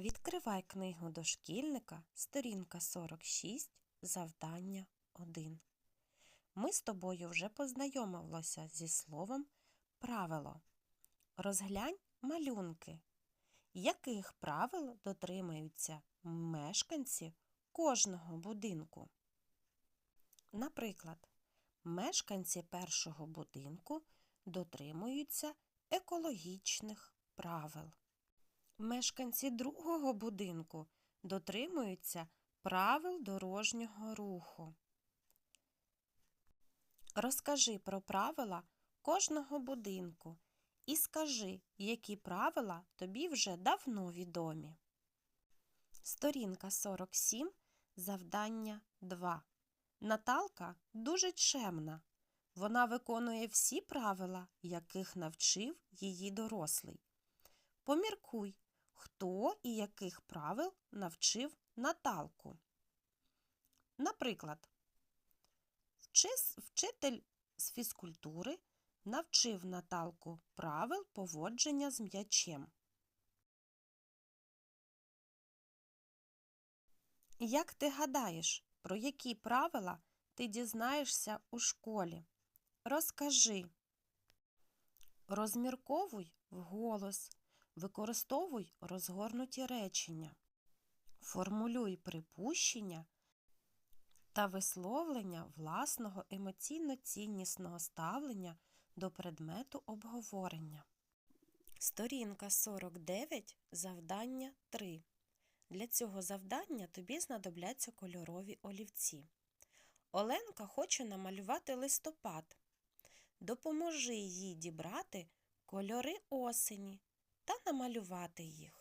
Відкривай книгу дошкільника, сторінка 46, завдання 1. Ми з тобою вже познайомилися зі словом правило. Розглянь малюнки. Яких правил дотримуються мешканці кожного будинку? Наприклад, мешканці першого будинку дотримуються екологічних правил. Мешканці другого будинку дотримуються правил дорожнього руху. Розкажи про правила кожного будинку і скажи, які правила тобі вже давно відомі. Сторінка 47, завдання 2. Наталка дуже чемна. Вона виконує всі правила, яких навчив її дорослий. Поміркуй, хто і яких правил навчив Наталку. Наприклад, вчитель з фізкультури навчив Наталку правил поводження з м'ячем. Як ти гадаєш, про які правила ти дізнаєшся у школі? Розкажи. Розмірковуй вголос. Використовуй розгорнуті речення. Формулюй припущення та висловлення власного емоційно-ціннісного ставлення до предмету обговорення. Сторінка 49, завдання 3. Для цього завдання тобі знадобляться кольорові олівці. Оленка хоче намалювати листопад. Допоможи їй дібрати кольори осені та намалювати їх.